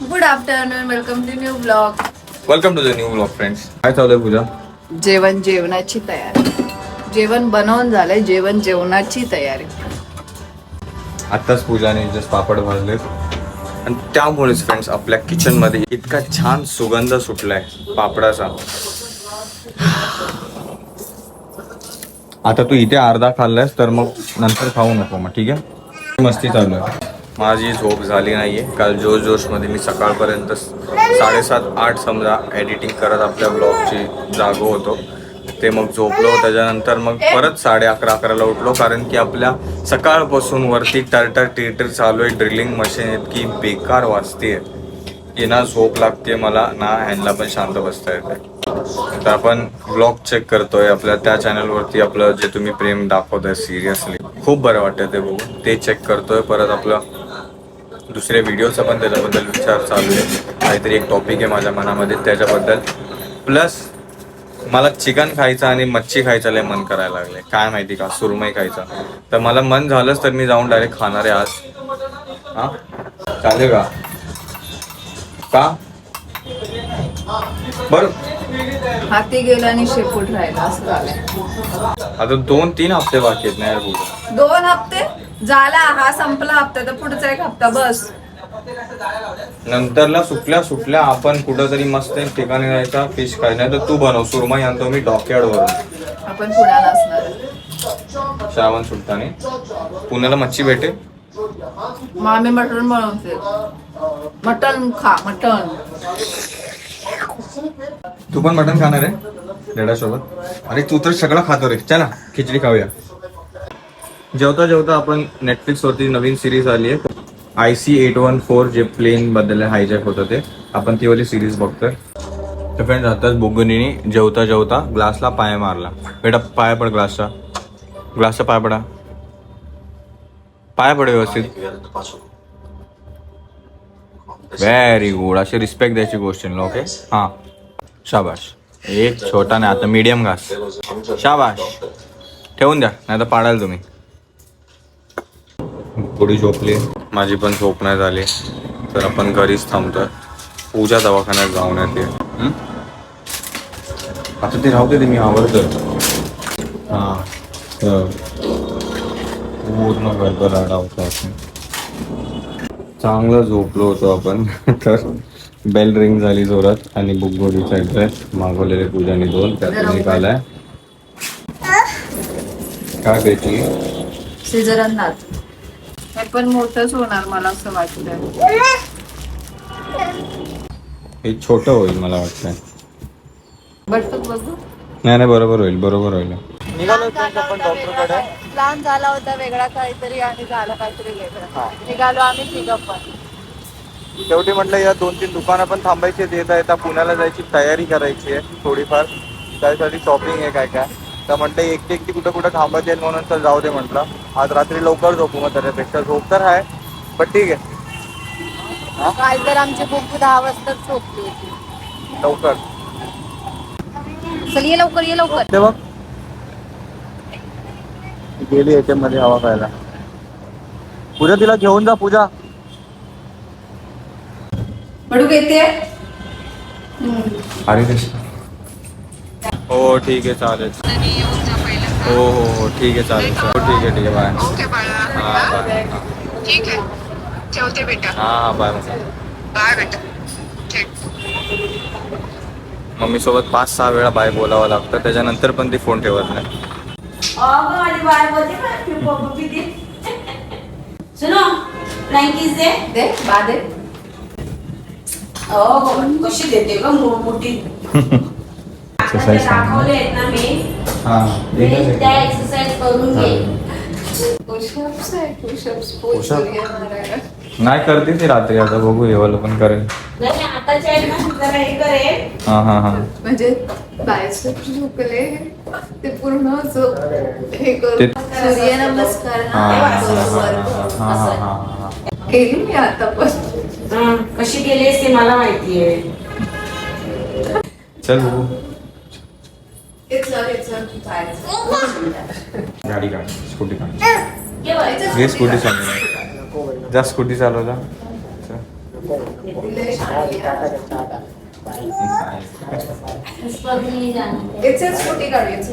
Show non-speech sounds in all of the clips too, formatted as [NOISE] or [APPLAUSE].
Good afternoon welcome to new blog welcome to the new blog friends काय चालू आहे पूजा जेवण जेवणाची तयारी. जेवण बनवून झालंय जेवण जेवणाची तयारी. आत्ताच पूजाने जस्ट पापड भाजलेत. आणि त्यामुळेच फ्रेंड्स आपल्या किचनमध्ये इतका छान सुगंध सुटलाय पापडाचा. आता तू इथे अर्धा खाल्लायस तर मग नंतर खाऊ नको मग ठीक आहे? मस्ती चालू आहे. माझी झोप झाली नाही आहे काल जोश जोशमध्ये मी सकाळपर्यंत साडेसात आठ समजा एडिटिंग करत आपल्या ब्लॉगची जागो होतो. ते मग झोपलो. त्याच्यानंतर मग परत साडे अकरा अकराला उठलो. कारण की आपल्या सकाळपासून वरती टरटर टिरटर चालू आहे. ड्रिलिंग मशीन इतकी बेकार वाजते की ना झोप लागते मला. ना ह्यांना पण शांत बसता येते तर आपण ब्लॉग चेक करतोय. आपल्या त्या चॅनलवरती आपलं जे तुम्ही प्रेम दाखवत आहे सिरियसली खूप बरं वाटतं ते बघून. ते चेक करतोय. परत आपलं दुसऱ्या व्हिडिओचा पण त्याच्याबद्दल विचार चालू आहे. काहीतरी एक टॉपिक आहे माझ्या मनामध्ये त्याच्याबद्दल. प्लस मला चिकन खायचं आणि मच्छी खायचं लय मन करायला लागले काय माहिती का? सुरमई खायचा. तर मला मन झालंच तर मी जाऊन डायरेक्ट खाणार आहे आज. हा? चालेल का? का? बरं. हाती गेला आणि शेपूट राहिला असं आता दोन तीन हप्ते बाकी आहेत ना यार दोन हप्ते? झाला हा संपला हप्ता तर पुढचा एक हप्ता बस. नंतरला सुटल्या सुटल्या आपण कुठंतरी मस्त एक ठिकाणी जायचा फिश खायला. तर तू बनव सुरमई आणतो मी डॉकयार्डवरून आपण पुण्याला असणार. श्रावण सुलतानी. पुण्याला मच्छी भेटेल? मग आम्ही मटण बनवते. मटण खा मटण. तू पण मटन खाणार आहे? डेडासोबत. अरे तू तर सगळं खातो रे. चला खिचडी खाऊया. जेवता जेवता आपण नेटफ्लिक्स वरती नवीन सिरीज आली आहे I C eight one four J plane बद्दल हायजॅक होतं ते आपण ती वाली सिरीज बघतोय. तर फ्रेंड्स आताच बोगुनीने जेवता जेवता ग्लासला पाय मारला. बेटा पाय पड ग्लासचा ग्लासचा पाय पडा. पाय पड व्यवस्थित. व्हेरी गुड अशी रिस्पेक्ट द्यायची गोष्ट आहे ओके हां. शाबाश. एक छोटा नाही आता मीडियम घास शाबाश. ठेवून द्या नाही तर पाडाल तुम्ही. थोडी झोपली. माझी पण झोप नाही झाली. तर आपण घरीच थांबतोय. पूजा दवाखान्यात जाऊन येते. हं? आता ते राहू दे ते मी आवडतं हां. तर पूर्ण गडबड होता आपण. चांगलं झोपलो होतो आपण. [LAUGHS] तर बेल रिंग झाली जोरात आणि बुकगोडीचा ड्रेस मागवलेले पूजाने दोन. त्यातून आलाय. काय भेटली सिजरनाथ पण मोठंच होणार मला असं वाटतं हे छोटं होईल मला वाटतं बघू. नाही नाही बरोबर होईल बरोबर होईल. प्लॅन झाला होता वेगळा काहीतरी आणि झाला काहीतरी वेगळा. निघालो आम्ही तिघं पण. शेवटी म्हटलं या दोन तीन दुकानं पण थांबायची आहेत. येता येता पुण्याला जायची तयारी करायची आहे थोडीफार. त्यासाठी शॉपिंग आहे काय काय तर म्हटलं एकटी एकटी कुठं कुठं थांबत येईल म्हणून तर जाऊ दे म्हटलं. आज रात्री लवकर झोपू मग त्याच्यापेक्षा. झोप तर आहे पण ठीक आहे. काल तर आमची बुक दहा वाजता झोपली होती. लवकर. चल ये लवकर ये लवकर. ते बघ. गेली एटीएममध्ये हवा खायला पूजा तिला घेऊन जा पूजा. अरे हो ठीक आहे चालेल. हो हो हो ठीक आहे चालेल हो ठीक आहे ठीक आहे बाय. ओके बाळा हां बाय ठीक आहे. ठेवते बेटा. हां हां बाय बाय बेटा. ठीक. मम्मी सोबत पाच सहा वेळा बाय बोलावं लागतं. त्याच्यानंतर पण ती फोन ठेवत नाही. सुनो फ्रँकीज दे. दे बा दे. हो हो कशी देते ग मो- मोठी? आता जे दाखवले आहेत ना मी. मी त्या एक्सरसाइज करून घे पुशअप्स आहे पुशअप्स? नाही करते ती रात्री. आता बघू येवाला पण करेल नाही आताच्या आहेत ना जरा हे करेल हां हां हां. म्हणजे बायसेप्स झुकले ते पूर्ण हे ते- करून सूर्य नमस्कार हां हां हां बरोबर हां हां हां हां. केली मी आता पण. हं, कशी केलीस ते मला माहितीये. चल बघू. गाडी काढ स्कूटी काढ? स्कूटी जा स्कूटी चालवला चल. इस पर भी नहीं जाना याचे स्कूटी काढायची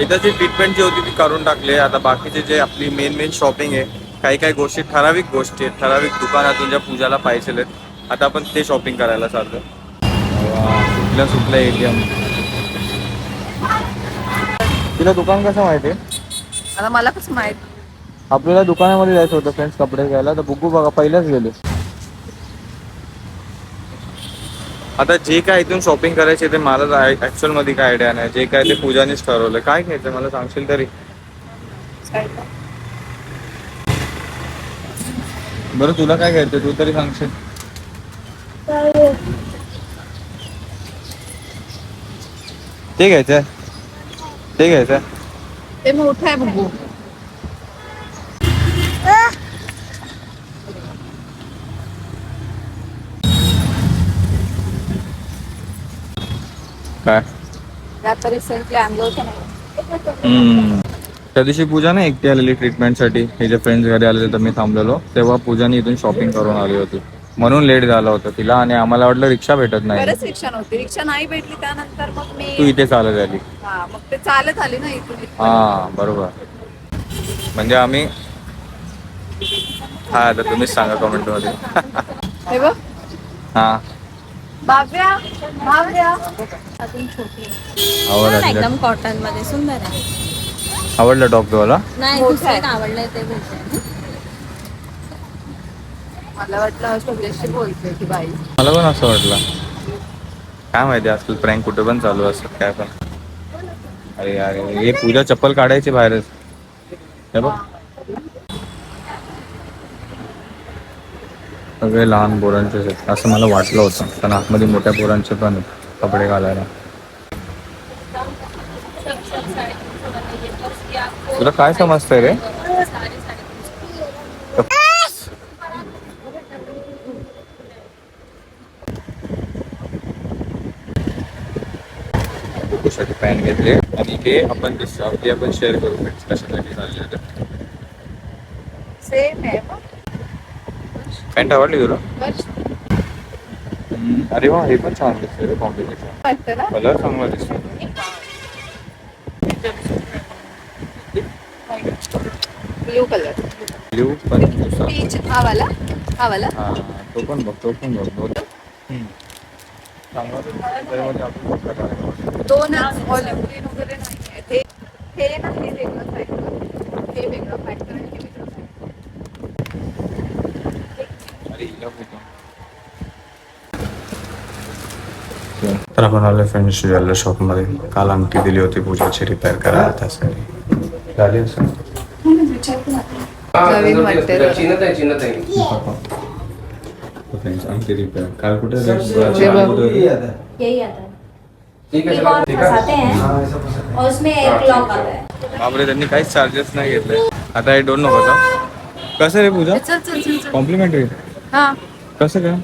एकदा जी ट्रीटमेंट जी। होती ती करून टाकली आता बाकीचे जे आपली मेन मेन शॉपिंग आहे काही काही गोष्टी ठराविक गोष्टी आहेत. ठराविक दुकानातून ज्या पूजाला पाहिजे आहेत आता आपण ते शॉपिंग करायला चाललो सुटल्या सुटल्या एटीएम तिला दुकान कसं माहिती आता मला कसं माहीत? आपल्याला दुकानामध्ये जायचं होतं फ्रेंड्स कपडे घ्यायला. तर बुकू बघा पहिल्याच गेले. आता जे काय इथून शॉपिंग करायचे ते मला ऍक्च्युअलमध्ये काय आयडिया नाही. जे काय ते पूजानेच ठरवलं काय घ्यायचं? मला सांगशील तरी. बरं तुला काय घ्यायचं तू तरी सांगशील. ते घ्यायचंय. ते घ्यायचंय. ते मोठं आहे बघू. काय? आता रिसेंटली आणलं होतं ना. त्या दिवशी पूजा नाही एकटी आलेली ट्रीटमेंटसाठी हे जे फ्रेंड्स घरी आलेले तर मी थांबलेलो. तेव्हा पूजाने इथून शॉपिंग करून आली होती. म्हणून लेट झाला होता तिला आणि आम्हाला वाटलं रिक्षा भेटत नाही. बरंच रिक्षा नव्हती. रिक्षा नाही भेटली त्यानंतर मग तू मी इथे चालत आली. हा मग ते चालत आली ना इथून. हा बरोबर. म्हणजे आम्ही हा आता तुम्हीच सांगा कमेंटमध्ये. हे बघ. हा. अजून छोटी. एकदम कॉटनमध्ये. सुंदर आहे. आवडला टॉप तुम्हाला? नाही दुसरं आवडलंय ते बोलते मला वाटलं तुझ्याशी बोलते की बाई. मला पण असं वाटलं. काय माहिती आजकाल प्रँक कुठे पण चालू असतात काय पण. अरे अरे हे पूजा चप्पल काढायची बाहेरच. हे बघ. सगळे लहान पोरांचेच आहेत. असं मला वाटलं होतं पण आतमध्ये मोठ्या पोरांचे पण कपडे घालायला. तुला काय समजतंय रे? कशाची पॅन्ट घेतली आणि हे आपण आपली आपण शेअर करू. फ्रेंड्स कशासाठी चालले सेम आहे. पॅन्ट आवडली तुला. अरे वा हे पण छान दिसतंय रे कॉम्बिनेशन कलर चांगला दिसतो ब्ल्यू कलर ब्ल्यू पण दुसरा. पीच हा वाला हा वाला हा तो पण बघ तो पण बघ दोन हम्म. चांगला दिसतोय. त्याच्यामध्ये आपण कुठला करायचा? दोन ऑलिव्ह ग्रीन वगैरे नाही आहेत हे हे ना हे वेगळं फॅक्टर हे वेगळं फॅक्टर आणि हे वेगळं factor. अरे हिला कुठं? तर आपण आलो फ्रेंड्स ज्वेलर शॉपमध्ये काल अंगठी दिली होती पूजाची रिपेअर करायला त्यासाठी झाली असं नवीन वाटते फ्रेंड्स काल कुठे बापरे. त्यांनी काहीच चार्जेस नाही घेतले. आता हे डोन नको का कसं रे पूजा? कॉम्प्लिमेंटरी हा. कसं काय?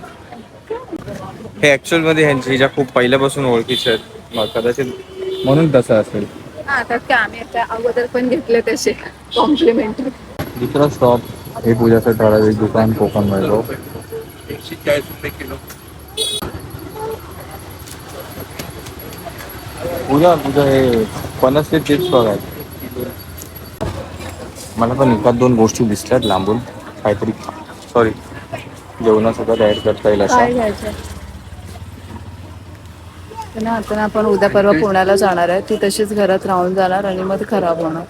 हे ऍक्च्युअलमध्ये ह्यांची ज्या खूप पहिल्यापासून ओळखीचे आहेत. कदाचित म्हणून तसं असेल. हा तर काय आम्ही आता अगोदर पण घेतले तसे कॉम्प्लिमेंटरी दुसरा स्टॉप हे पूजाचं ठराविक दुकान कोकण मिळतो एकशे चाळीस रुपये किलो पूजा पूजा हे फणसचे चिप्स बघायचे मला पण एखाद दोन गोष्टी दिसल्यात लांबून. काहीतरी सॉरी जेवणासोबत ऍड करता येईल तर ना आता ना आपण उद्या परवा पुण्याला जाणार आहे. ती तशीच घरात राहून जाणार आणि मग खराब होणार.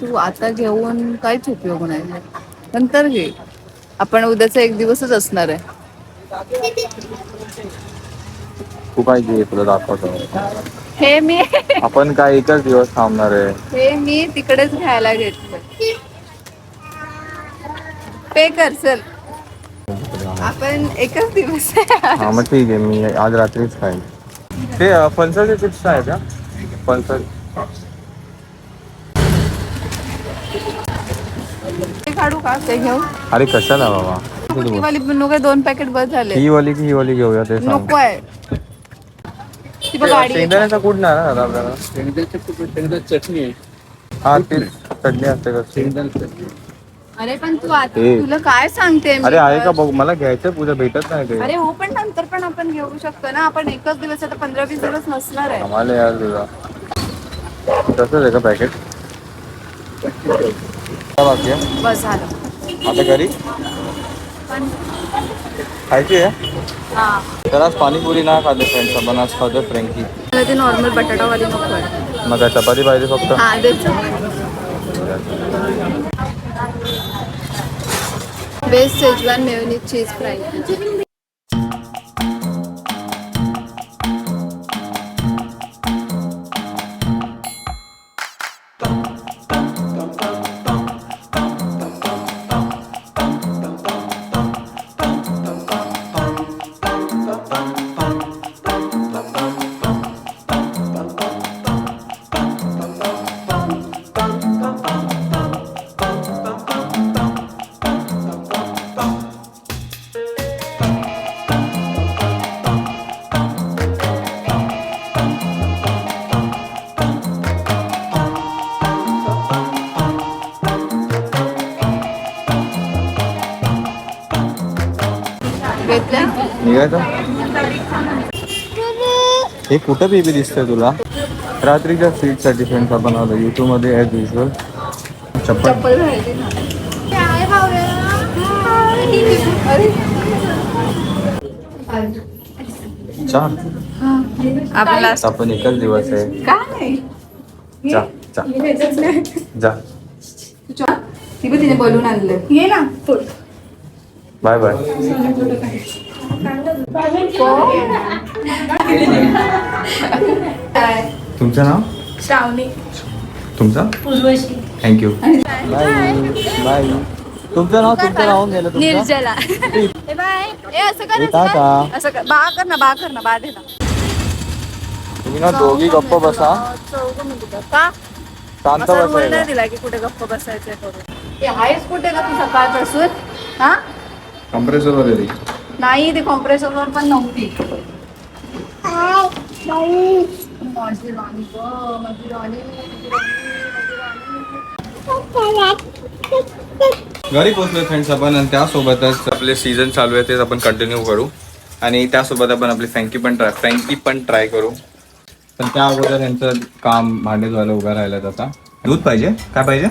तू आता घेऊन काहीच उपयोग नाही. नंतर घे. आपण उद्याचा एक दिवसच असणार आहे. तू काय घे तुला दाखवतो. हे मी. आपण काय एकच दिवस थांबणार आहे. हे मी तिकडेच घ्यायला घेतलं पे कर चल. आपण एकच दिवस हा मग ठीक आहे मी आज रात्रीच खाईन. ते अ, फणसाचे चिप्स आहेत का? फणसा ते काढू का? ते घेऊ अरे कशाला बाबा? तू. वाली बनवू काय दोन पॅकेट बस झाले. ही वाली की ही वाली घेऊया ते सांग. नको आहे. ती बघ गाडी आहे. शेंगदाण्याचा नाही ना दादा आपल्याला? चटणी आहे. हा ती चटणी असते का? अरे पण तू आता. तुला काय सांगते मी? अरे आहे का? बघ मला घ्यायचं पूजा भेटत नाही ते. अरे हो पण नंतर पण आपण घेऊ शकतो ना. आपण एकच दिवस आता पंधरा वीस दिवस नसणार आहे. आम्हाला यार तुझा तसंच आहे का पॅकेट बाकी आहे? बस झालं. आता घरी? पण खायची आहे? हा. तर आज पाणीपुरी नाही खाते फ्रेंड्स आपण आज खातो फ्रँकी. मला ते नॉर्मल बटाटावाली नको आहे मग काय चपाती पाहिजे फक्त? हा base Schezwan mayonnaise cheese fry bum, bum. हे कुठं बेबी दिसतंय तुला? रात्रीच्या सीटसाठी फ्रेंड्स आपण आलो युट्यूबमध्ये ॲज युजल चप्पल. चार आपला आपण एकच दिवस आहे. काय जा जा. जा. ती पण तिने बोलून आणलं. ये ना. बाय बाय [LAUGHS] तुमचं नाव? श्रावणी. तुमचं? थँक्यू बाय बाय तुमचं नाव तुमचं नाव गेलं निर्जला. [LAUGHS] ए बाय. ए असं कर असं. कर. असं कर. बा कर ना बा कर ना बा दे ना. तुम्ही ना दोघी गप्प बसा. चौघं. का? शांत असा दिला की कुठे गप्प बसायचं करून. ते आहेस कुठे का तू सकाळपासून हा? कम्प्रेसर वर नाही ते कॉम्प्रेसरवर पण नव्हती. माझी राणी गं, माझी राणी, माझी राणी, माझी राणी. घरी पोहोचलो फ्रेंड्स आपण आणि त्यासोबतच आपले सीझन चालू आहे तेच आपण कंटिन्यू करू. आणि त्यासोबत आपण आपली फ्रँकी पण ट्राय फ्रँकी पण ट्राय करू. पण त्या अगोदर यांचं काम भांडे धुवायला उभं राहिलं आता. दूध पाहिजे? काय पाहिजे?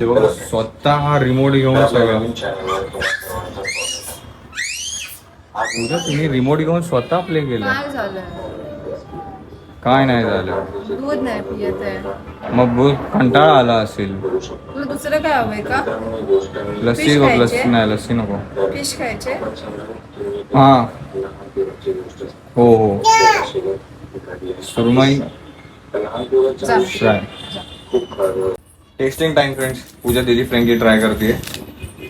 ते बघा स्वतः हा रिमोट घेऊन सगळं. उद्या तुम्ही रिमोट घेऊन स्वतः प्ले केलं. काय झालं? काय नाही झालं. दूध नाही पियत आहे. मग बोल कंटाळा आला असेल. तुला दुसरं काय हवंय का? लस्सी खायचे? लस्सी नाही लस्सी नको. फिश खायचे? हा. हो हो. सुरमई. Fry tasting time friends Pooja दिली फ्रँकी ट्राय करते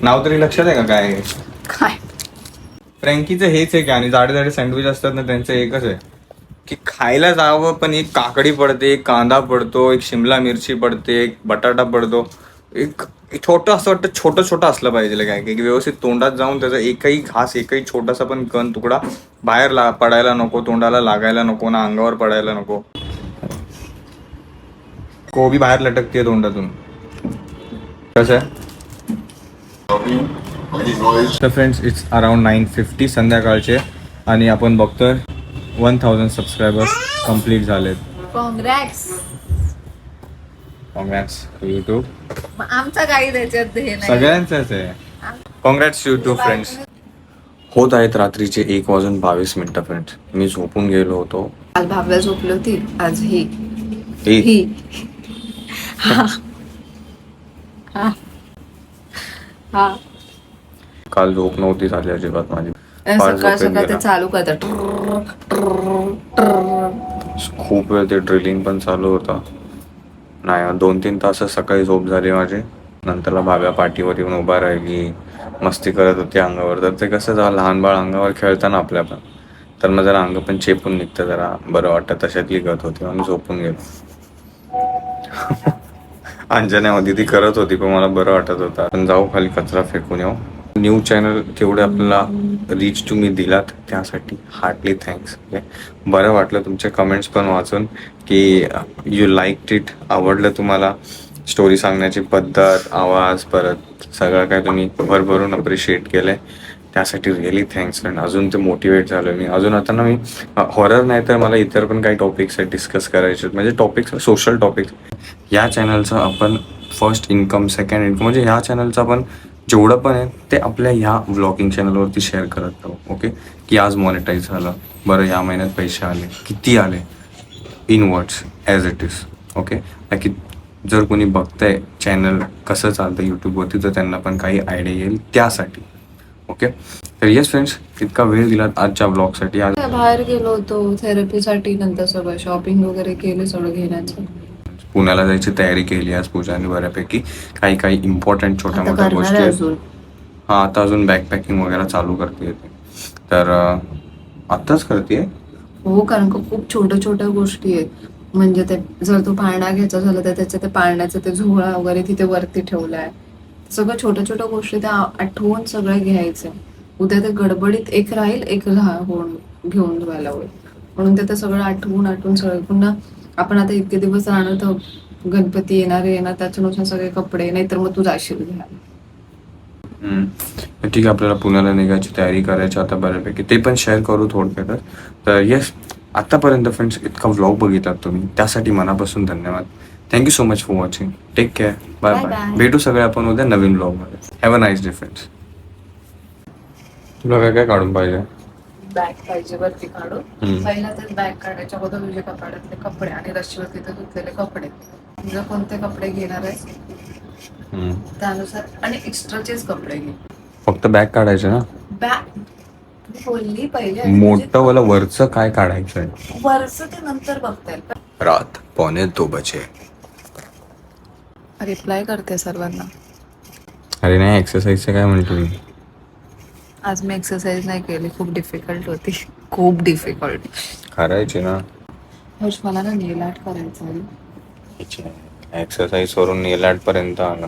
नाव तरी लक्षात आहे का काय आहे? काय? फ्रँकीचं हेच आहे की आणि जाडे जाडे सँडविच असतात ना त्यांचं एकच आहे. की खायला जावं पण एक काकडी पडते एक कांदा पडतो एक शिमला मिरची पडते एक बटाटा पडतो. एक छोटं असं वाटतं छोटं छोटं असलं पाहिजे काय की व्यवस्थित तोंडात जाऊन त्याचा एकही घास एकही छोटासा पण कण तुकडा बाहेर ला पडायला नको तोंडाला लागायला नको ना अंगावर पडायला नको. कोबी बाहेर लटकते तोंडातून. कसं? आहे तर friends it's around nine fifty संध्याकाळचे आणि आपण बघतोय वन थाउजंड सबस्क्रायबर्स कंप्लीट झालेत. कॉंग्रॅक्स कॉंग्रॅट्स टू युट्यूब आमचा काही त्याच्यात हे नाही. सगळ्यांचंच आहे. कॉंग्रॅट्स युट्यूब फ्रेंड्स होत आहेत रात्रीचे एक वाजून बावीस मिनिटं फ्रेंड्स मी झोपून गेलो होतो. काल भाव्या झोपली होती आज ही. ए, ही. हा हा हा काल झोप नव्हती झाली अजिबात माझी. आणि सकाळ सकाळ ते. चालू करतात खूप वेळ ते ड्रिलिंग पण चालू होतं. नाही दोन तीन तास सकाळी झोप झाली माझी. नंतरला भाव्या पाठीवर येऊन उभा राहिली. मस्ती करत होती अंगावर. तर ते कसं झालं लहान बाळ अंगावर खेळताना आपल्या पण. तर मग जरा अंग पण चेपून निघतं जरा. बरं वाटतं तशातली गत होती म्हणून झोपून गेलो. [LAUGHS] अंजनामध्ये ती करत होती पण मला बरं वाटत होतं. आपण जाऊ खाली कचरा फेकून येऊ. न्यू चॅनल तेवढे आपल्याला रीच तुम्ही दिलात त्यासाठी हार्टली म्हणजे थँक्स बरं वाटलं तुमचे कमेंट्स पण वाचून की यू लाईक इट आवडलं तुम्हाला स्टोरी सांगण्याची पद्धत आवाज परत सगळं काय तुम्ही भरभरून अप्रिशिएट केलंय. त्यासाठी रिअली थँक्स आणि अजून ते मोटिवेट झालो मी अजून आता ना मी हॉरर नाही तर मला इतर पण काही टॉपिक्स आहेत डिस्कस करायचे आहेत. म्हणजे टॉपिक्स सोशल टॉपिक्स या चॅनलचं आपण फर्स्ट इन्कम सेकंड इन्कम म्हणजे ह्या चॅनलचं आपण जेवढं पण आहे ते आपल्या ह्या ब्लॉगिंग चॅनलवरती शेअर करत राहू. ओके की आज मॉनिटाईज झालं. बरं या महिन्यात पैसे आले. किती आले? In words as it is okay की जर कोणी बघतंय चॅनल कसं चालतं यूट्यूबवरती तर त्यांना पण काही आयडिया येईल त्यासाठी. ओके? तर येस फ्रेंड्स इतका वेळ दिलात आजच्या ब्लॉगसाठी आज बाहेर गेलो होतो थेरपीसाठी नंतर सगळं शॉपिंग वगैरे केलं सगळं घेण्याचं. पुण्याला जायची तयारी केली आज पूजाने बऱ्यापैकी. काही काही इम्पॉर्टंट छोट्या मोठ्या गोष्टी हा आता अजून बॅग पॅकिंग वगैरे चालू करते ती. तर अं, आत्ताच करते हो कारण का खूप छोट्या छोट्या गोष्टी आहेत. म्हणजे ते जर तो पाळणा घ्यायचा झाला तर त्याच्या ते पाळण्याचं ते झोळा वगैरे तिथे वरती ठेवलाय. सगळं छोट्या छोट्या गोष्टी त्या आठवून सगळं घ्यायचं. उद्या ते गडबडीत एक राहील एक होऊन घेऊन जायला होईल. म्हणून ते सगळं आठवून आठवून सगळं. पुन्हा आपण आता इतके दिवस राहणार तर गणपती येणार येणार त्याच्यानुसार सगळे कपडे नाहीतर मग तू जाशील घ्या. हम्म. ठीक आहे आपल्याला पुण्याला निघायची तयारी करायची आता बऱ्यापैकी. ते पण शेअर करू थोडक्यातच तर येस आतापर्यंत फ्रेंड्स इतका व्लॉग बघितलात तुम्ही. त्यासाठी मनापासून धन्यवाद. Thank you so much for watching take care bye bye. भेटू सगळे आपण उद्या नवीन ब्लॉगमध्ये have a nice day friends तुला काय काय काढून पाहिजे? बॅग पाहिजे वरती काढून. पहिला तर बॅग काढायच्या अगोदर तुझ्या कपाड्यातले कपडे आणि धुतलेले कपडे. तुझं कोणते कपडे घेणार. त्यानुसार आणि एक्स्ट्राचेच कपडे घे. फक्त बॅग काढायचे ना? बॅग बोलली पहिले. मोठं वाला वरचं काय काढायचं वरच ते नंतर बघता येईल रात पौने दो बजे. रिप्लाय करते सर्वांना. अरे नाही एक्सरसाइजचं काय म्हणतो मी आज मी एक्सरसाइज नाही केली खूप डिफिकल्ट होती. खूप डिफिकल्ट करायची ना. हर्ष मला ना नेल आर्ट करायचं आहे. एक्सरसाइज वरून नेल आर्ट पर्यंत आलं